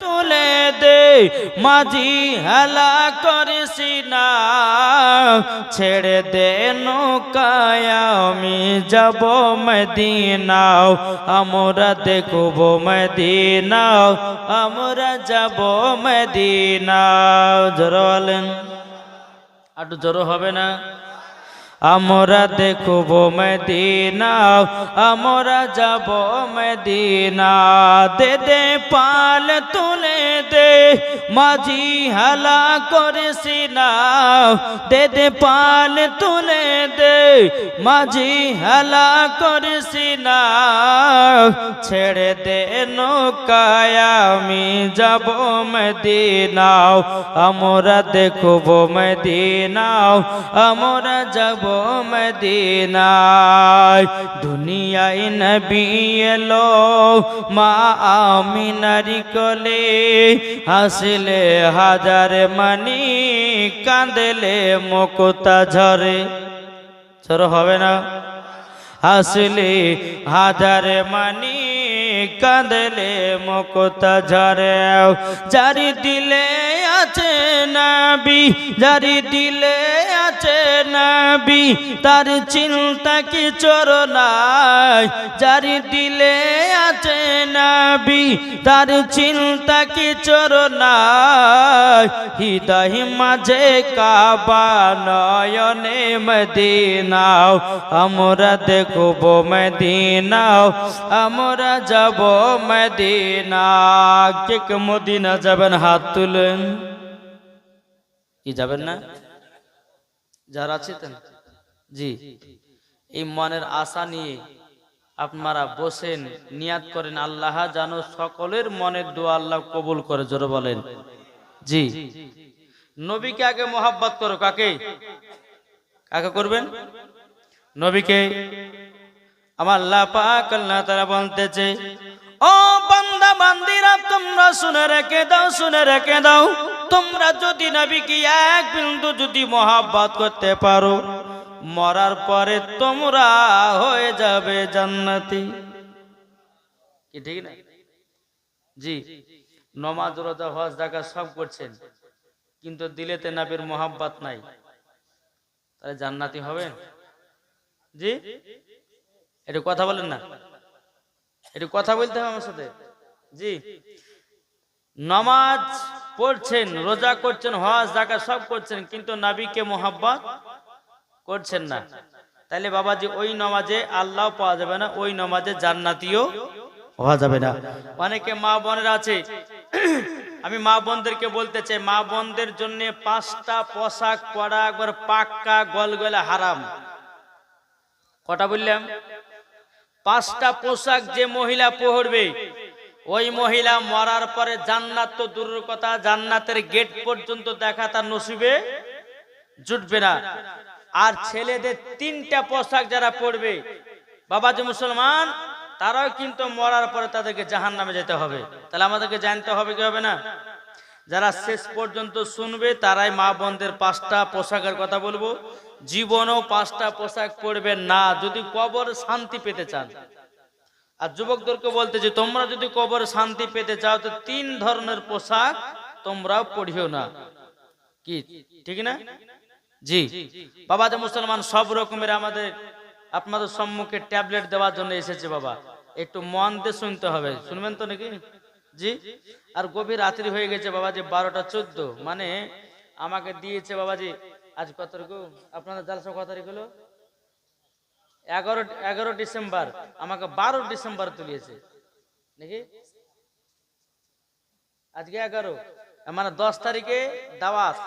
তুলে দে। মাঝি হেলা করিসি না। ছেড়ে দে নৌকায়, আমি যাব মদিনাও। আমরা দেখব মদিনাও। আমরা যাব মদিনাও। জোর বলেন। একটু জোর হবে না? আমরা দেখব মদিনা, আমরা যাব মদিনা। দে দে, পাল তুলে দে, মাঝি হালা করেছি না। দে দে, পাল তুলে দে, মাঝি হালা করেছি না। ছেড়ে দে নৌকায়, আমি যাব মদিনাও আমরা দেখব মদিনাও আমরা যাব মদিনায়। দুনিয়ায় নবী এলো, মা আমিনারি কলে। হাসলে হাজার মানি, কাঁদলে মুকুতা ঝরে। ছোট হবে না? হাসলে হাজার মানি, কাঁদলে মুকুতা ঝরে। জারি দিলে আছে নাবি, জারি দিলে নাবি, তার চিন্তা কি চোর নাই? জারি দিলে আছে নাবি, তার চিন্তা কি চোর নাই? হৃদয় মাঝে কাবা নয়নে মদিনাও, আমরা দেখব মদিনাও, আমরা যাব মদিনা কে মদিনা যাবেন, হাত তুলেন। কি যাবেন না? যারা আছেন জি। এই মনের আশা নিয়ে আপনারা বসেন, নিয়াত করেন, আল্লাহ জানো সকলের মনের দোয়া আল্লাহ কবুল করে, জোরে বলেন। জি। নবীকে আগে মোহাব্বত করো, কাকে? কাকে করবেন? নবীকে। আমার আল্লাহ পাক তারা বলতেছে, ও বান্দা, বান্দিরা, তোমরা শুনে রেখে দাও, শুনে রেখে দাও। তোমরা যদি নবীকে এক বিন্দু যদি মহাব্বত করতে পারো, মরার পরে তোমরা হয়ে যাবে জান্নাতি। ঠিক না? জি, নমাজ, রোজা, হজ জাকা সব করছেন, কিন্তু দিলেতে নবীর মহাব্বত নাই। তাহলে জান্নাতি হবেন জি? একটু কথা বলেন না। একটু কথা বলতে হবে আমার সাথে। জি। নমাজ পড়ছেন, রোজা করছেন, হজ জাকা সব করছেন, কিন্তু নাবিকে মোহাব্বত করছেন না। তাহলে বাবাজি, ওই নমাজে আল্লাহ পাওয়া যাবে না, ওই নমাজে জান্নাতিও হওয়া যাবে না। অনেকে মা বোনের আছে, আমি মা বোনদেরকে বলতে চাই, মা বোনদের জন্য পাঁচটা পোশাক পরা একবার পাক্কা গল গলগলা হারাম। কটা বললাম? পাঁচটা পোশাক যে মহিলা পহরবে ওই মহিলা মরার পরে জান্নাত তো দূরের কথা, জান্নাতের গেট পর্যন্ত দেখা তার নসিবে জুটবে না। আর ছেলেদের তিনটা পোশাক যারা পড়বে বাবাজি মুসলমান, তারাও কিন্তু মরার পরে তাদেরকে জাহান নামে যেতে হবে। তাহলে আমাদেরকে জানতে হবে কি হবে না? যারা শেষ পর্যন্ত শুনবে, তারাই মা বোনদের পাঁচটা পোশাকের কথা বলব। জীবনও পাঁচটা পোশাক পরবেন না, যদি কবর শান্তি পেতে চান। আর যুবকদেরকে বলতে যে, তোমরা যদি কবর শান্তি পেতে চাও, তো তিন ধরনের পোশাক তোমরাও পড়িও না। কি? ঠিক না? জি। বাবা যে মুসলমান সব রকমের আমাদের, আপনাদের সম্মুখে ট্যাবলেট দেওয়ার জন্য এসেছে বাবা। একটু মন দিয়ে শুনতে হবে। শুনবেন তো নাকি? জি? আর গভীর রাত্রি হয়ে গেছে বাবা, যে বারোটা চোদ্দ। মানে আমাকে দিয়েছে বাবাজি আজ কত আপনাদের জালসা কত তারিখ হলো? এগারো এগারো ডিসেম্বর, আমাকে বারো ডিসেম্বর তুলিয়েছে। নাকি? আজকে এগারো। মানে দশ তারিখে দাওয়াত।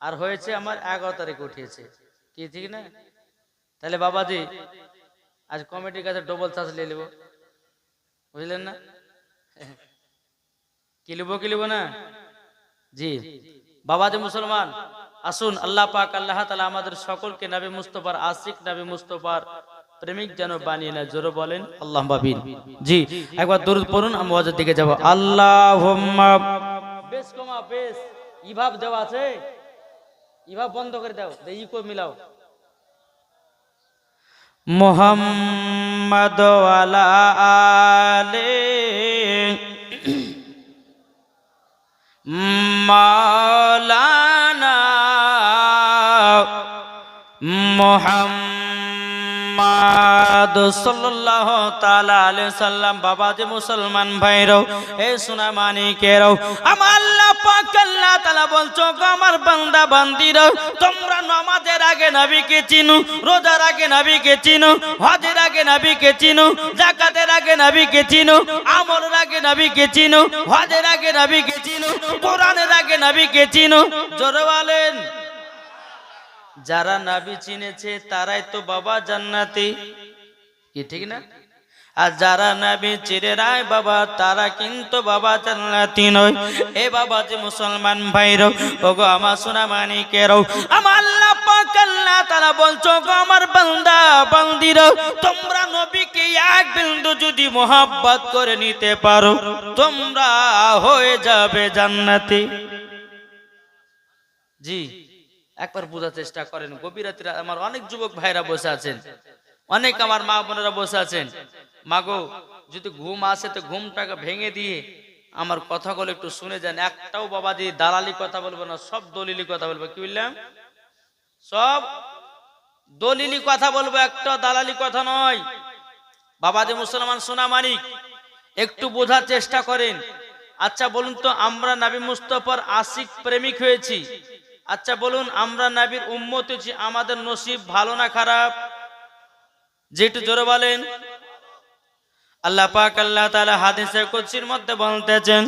আর হয়েছে আমার এগারো তারিখে উঠিয়েছে। কি ঠিক না? তাহলে বাবাজি, আজ কমিটির কাছে ডবল চার্জ নিয়ে নেব। বুঝলেন না? কিলিব কিলিব না? জি। বাবাজি মুসলমান। আসুন আল্লাহ পাক, আল্লাহ তালা আমাদের সকলকে নাবি মুস্তফার, আশিক নাবি মুস্তফার প্রেমিক যেন বানিয়ে না জোরে বলেন, আল্লাহ বাবিন জি, একবার দূর পড়ুন, আমি ওয়াজের দিকে যাব। আল্লাহ বেশ কমা, বেশ। ইভাব দেওয়া আছে? ইভাব বন্ধ করে দাও ইকো মিলাও। মোহাম্মদ আলে মালা মোহাম্মদ সাল্লাল্লাহু তাআলা আলাইহি সাল্লাম বাবা যে মুসলমান ভাইরাও এ সোনা মানিকেরাও আমার আল্লাহ পাক আল্লাহ তাআলা বলছো আমার বান্দা বান্দিরাও তোমরা নামাজের আগে নবীকে চিনো, রোজার আগে নবীকে চিনো, হজের আগে নবীকে চিনো, যাকাতের আগে নবীকে চিনো, আমলের আগে নবীকে চিনো, হজের আগে নবীকে চিনো, কোরআনের আগে নবীকে চিনো। জোরে বলেন। যারা নাবি চিনেছে, তারাই তো বাবা জান্নাতি। কি ঠিক না? আর যারা নাবি চিরে রায় বাবা, তারা কিন্তু বাবা জান্নাতি নয়। এ বাবা যে মুসলমান ভাইরও ওগো আমার সোনা মানিকেরও আমার আল্লাহ পাক আল্লাহ তারা বলছো গো আমার বান্দা বান্দিরও তোমরা নবীকে এক বিন্দু যদি মোহাব্বত করে নিতে পারো, তোমরা হয়ে যাবে জান্নাতি। জি। একবার বোঝার চেষ্টা করেন, গভীর রাত্রে আমার অনেক যুবক ভাইরা বসে আছেন, অনেক আমার মা বোনেরা বসে আছেন। মাগো, যদি ঘুম আসে তো ঘুমটাকে ভেঙে দিয়ে আমার কথাগুলো একটু শুনে যান। একটাও বাবা দিয়ে দালালি কথা বলব না, সব দলিলি কথা বলব। কি বললাম? সব দলিলি কথা বলব, একটা দালালি কথা নয়। বাবাজি মুসলমান সোনা মানিক, একটু বোঝার চেষ্টা করেন। আচ্ছা বলুন তো, আমরা নাবি মুস্তফার আশিক প্রেমিক হয়েছি। আচ্ছা বলুন, আমরা নাবির উম্মত হয়েছি, আমাদের নসিব ভালো না খারাপ? যেটু জোরে বলেন। আল্লাহ পাক, আল্লাহ হাদিসে মধ্যে বলছেন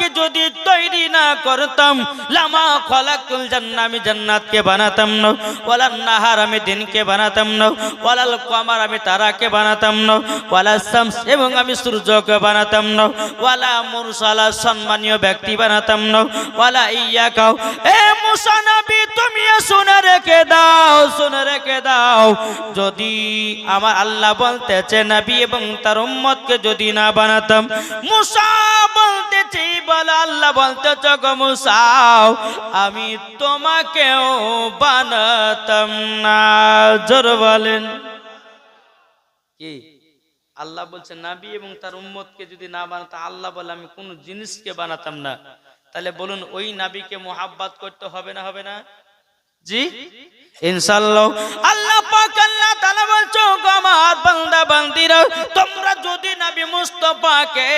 তার উম্মতকে যদি তৈরি না করতাম, লামা খলাকুল জান্নাহ, আমি জান্নাতকে বানাতাম না। ওয়ালান নাহার, আমি দিনকে বানাতাম না। ওয়ালাল কমার, আমি তারাকে বানাতাম না। ওয়ালা শামস, এবং আমি সূর্যকে বানাতাম না। ওয়ালা মুরসালা, সম্মানীয় ব্যক্তি বানাতাম না। ওয়ালা ইয়াকাও এ মুসা নবী, তুমি শুনে রেখে দাও, শুনে রেখে দাও। যদি আমার আল্লাহ বলতেছে, নবী এবং তার উম্মতকে যদি না বানাতাম, মুসা আল্লাহ বলতেছ গো মুসাও, আমি তোমাকেও বানাতাম না। জোর বলেন। কি? আল্লাহ বলছে, নাবি এবং তার উম্মতকে যদি না বানাতো আল্লাহ বলে, আমি কোন জিনিসকে বানাতাম না। তাহলে বলুন, ওই নাবিকে মোহাব্বাত করতে হবে না হবে না? জি? ইনশাআল্লাহ। আল্লাহ পাক আল্লাহ তাআলা বলছো গো আমার বান্দা বান্দিরা তোমরা যদি নবী মুস্তাফাকে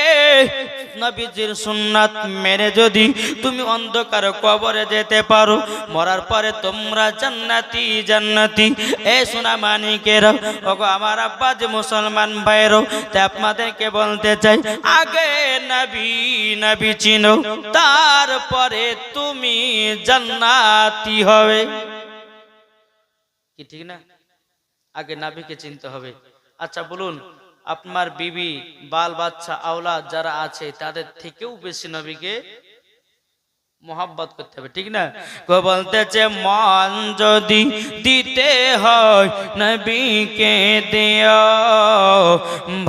নবীজির সুন্নাত মেনে যদি তুমি অন্ধকার কবরে যেতে পারো, মরার পরে তোমরা জান্নাতি জান্নাতি। এ সোনা মানিকের, ওগো আমার আব্বা যে মুসলমান ভাইরো তা আপনাদেরকে বলতে চাই, আগে নবী নবী চিনো, তারপরে তুমি জান্নাতি হবে। কি ঠিক না? আগে নাবিকে চিনতে হবে। আচ্ছা বলুন। আপনার বিবি বাল বাচ্চা আওলা যারা আছে তাদের থেকেও বেশি নবীকে মোহাব্বত করতে হবে, ঠিক না? কো বলতেছে, মন যদি দিতে হয় নবীকে দিও,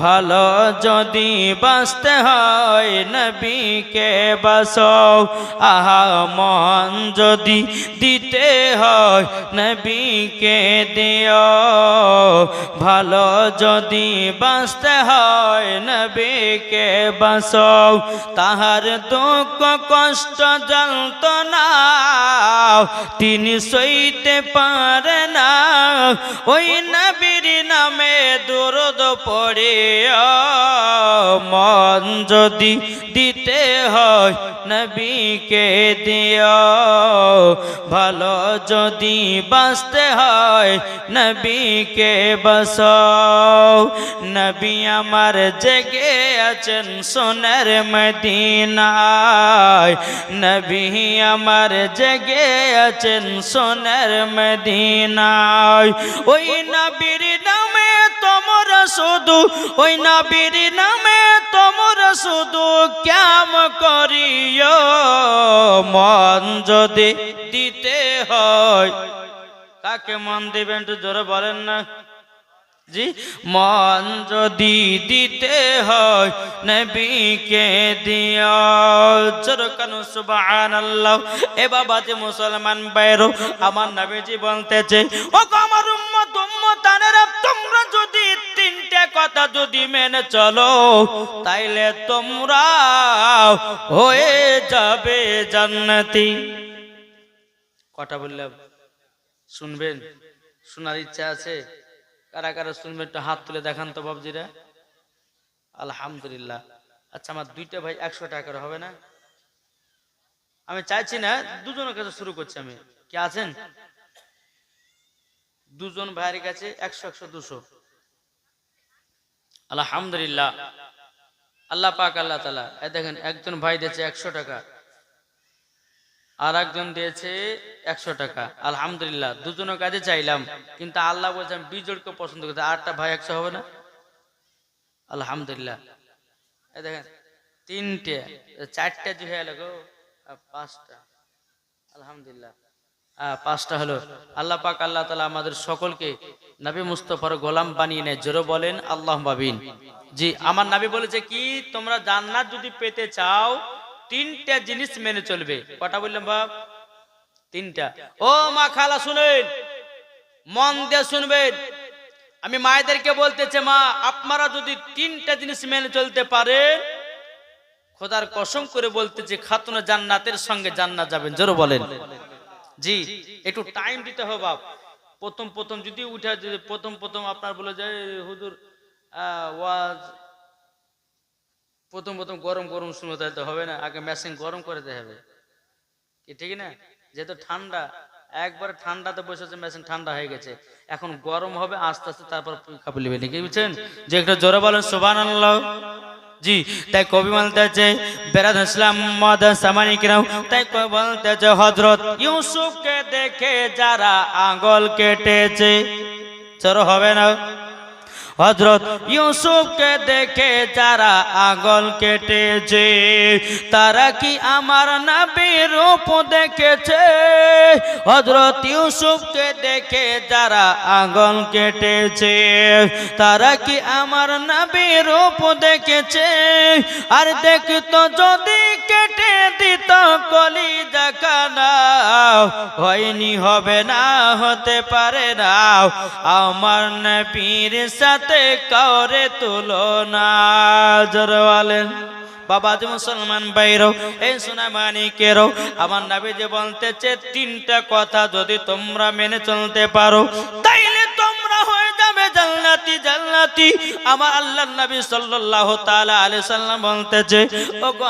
ভালো যদি বাঁচতে হয় নবীকে বাসও আহা, মন যদি দিতে হয় নবীকে দিও, ভালো যদি বাঁচতে হয় নবীকে বাসও তাহার দুঃখ কষ্ট যন্ত্রণা তিনি সইতে পারে না। ওই নবীর নামে দুরদ পড়ে মন যদি দিতে হয় নবীকে দিও। ভালো যদি বাঁচতে হয় নবীকে বস নবী আমার জেগে আছেন সোনার মদিনায়। নবী আমার জেগে আছেন সোনার মদিনায়। ওই নবীর নামে তোমরা শুধু, ওই নবীর নামে তোমরা শুধু ক্যাম করিও, মন যদি দিতে হয়। কাকে মন দিবেন একটু জোরে বলেন না? জি? মন যদি দিতে হয়, নবীকে সুবহানাল্লাহ। এ বাবা যে মুসলমান বাইরো, আমার নবীজি বলতেছে ও আমার উম্মত তোমরা যদি তিনটে কথা কথা যদি মেনে চলো, তাইলে তোমরা হয়ে যাবে জান্নাতি। কথা বললাম। শুনবেন? শোনার ইচ্ছা আছে? কারা কারা শুনবেন একটু হাত তুলে দেখান তো বাবজিরা। আলহামদুলিল্লাহ। আচ্ছা আমার দুইটা ভাই একশো টাকার হবে না? আমি চাইছি না, দুজনের কাছে শুরু করছি আমি। কে আছেন? দুজন ভাইয়ের কাছে একশো একশো, দুশো। আলহামদুলিল্লাহ। আল্লাহ পাক, আল্লাহ তালা দেখেন, একজন ভাই দিয়েছে একশো টাকা। আর একজন দিয়েছে একশো টাকা। আলহামদুলিল্লাহ, দুজনের কাছে চাইলাম, কিন্তু আল্লাহ বলছে আমি বিজোড়কে পছন্দ করতে আটটা ভাই একশো হবে না? আলহামদুলিল্লাহ। দেখেন, তিনটে, চারটে যে হয়ে গো পাঁচটা। আলহামদুলিল্লাহ। পাঁচটা হলো, আল্লাহ পাক আল্লাহ তালা আমাদের সকলকে নবী মুস্তফার গোলাম বানিয়ে নেয়, জোরে বলেন আল্লাহ বাবিন জি, আমার নাবি বলেছে কি, তোমরা জান্নাত যদি পেতে চাও তিনটা জিনিস মেনে চলবে। কটা বললাম বাপ? তিনটা। ও মা খালা, শুনেন। মন দিয়ে শুনবেন। আমি মায়েদেরকে বলতেছে, মা, আপনারা যদি তিনটা জিনিস মেনে চলতে পারেন, খোদার কসম করে বলতেছে, খাতুন জান্নাতের সঙ্গে জান্নাত যাবেন। জোরে বলেন। জি, একটু টাইম দিতে হবে, বাপ। প্রথম প্রথম যদি উঠে প্রথম প্রথম আপনার বলে যে হুজুর ওয়াজ প্রথম প্রথম গরম গরম শুনতে তো হবে না, আগে মেশিন গরম করে দিতে হবে। কি ঠিক না? যেহেতু ঠান্ডা, একবার ঠান্ডাতে বসেছে মেশিন ঠান্ডা হয়ে গেছে। এখন গরম হবে, আস্তে আস্তে তারপর খাবি লিবে নাকি বুঝছেন? যে একটা জোরে বলেন সুবান জি, তাই কবি বলতেছে, বেরাদ ইসলাম মদ সামানি কিরাও তাই কবি বলতেছে হজরত ইউসুফকে দেখে যারা আঙ্গল কেটেছে চলো হবে না। হজরত ইউসুফকে দেখে যারা আগল কেটেছে, তারা কি আমার নাবির রূপ দেখেছে? হজরত ইউসুফকে দেখে যারা আগল কেটেছে, তারা কি আমার নাবির রূপ দেখেছে? আর দেখতো যদি কেটে দিত কলি জাকানা হয়নি হবে না, হতে পারে না। আমার নবীর সাথে কাউরে তুলনা। জোরে বলেন বাবা যে মুসলমান বাইরও এই সোনা মানিকেরও আমার নাবি যে বলতেছে, তিনটা কথা যদি তোমরা মেনে চলতে পারো, তাইলে তোমরা হয়ে যাবে জান্নাতি জান্নাতি। আমার আল্লাহ নবী সাল্লাল্লাহু তাআলা আলাইহি সাল্লাম বলতেছে, ওগো